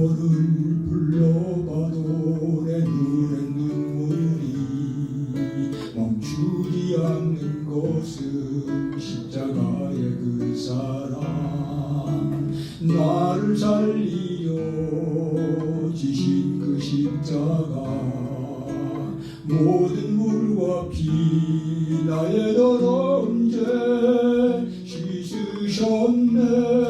너를 불러봐도 내 눈엔 눈물이 멈추지 않는 것은 십자가의 그 사랑. 나를 살리려 지신 그 십자가 모든 물과 피 나의 더러운 죄 씻으셨네?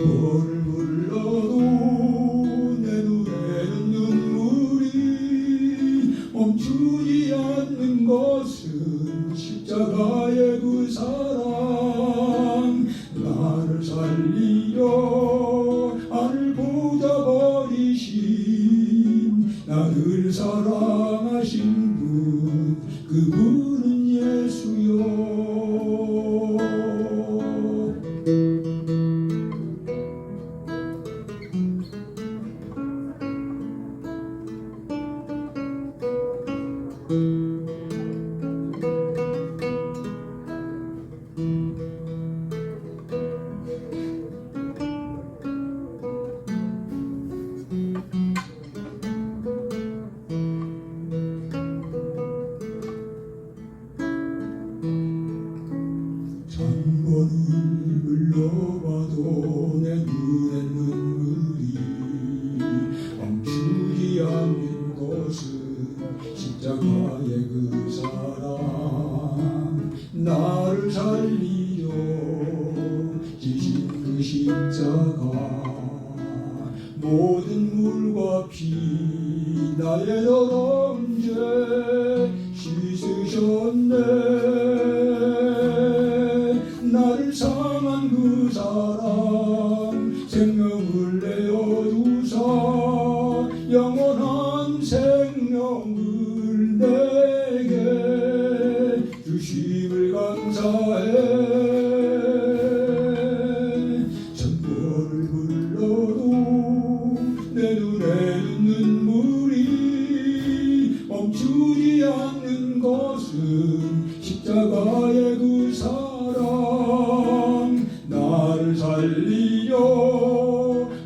찬보를 불러도 내 눈에는 눈물이 멈추지 않는 것은 십자가의 그 사랑. 나를 살리려 하늘 보자 버리신 나를 사랑 천 것은 십자가의 그 사랑 나를 살리려 지신 그 십자가 모든 물과 피 나의 더러운 죄 씻으셨네. 나를 상한 그 사랑 십자가의 그 사랑 나를 살리려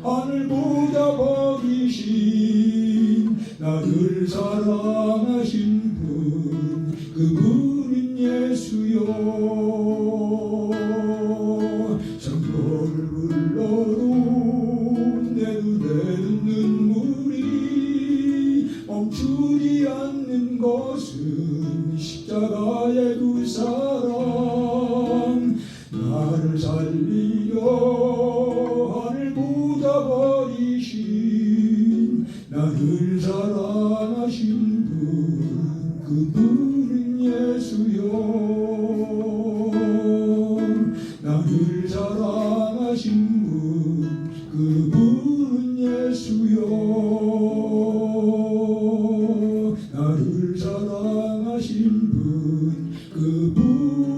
하늘 보자 버리신 나를 사랑하신 분 그분은 예수여. 천벌을 불러도 내 눈에는 눈물이 멈추지 않는 것은 십자가의 그 사랑 나를 살리려 하늘 보다 버리신 나를 사랑하신 분 그분은 예수여 나를 사랑하신 분 그분은 예수여 Ooh.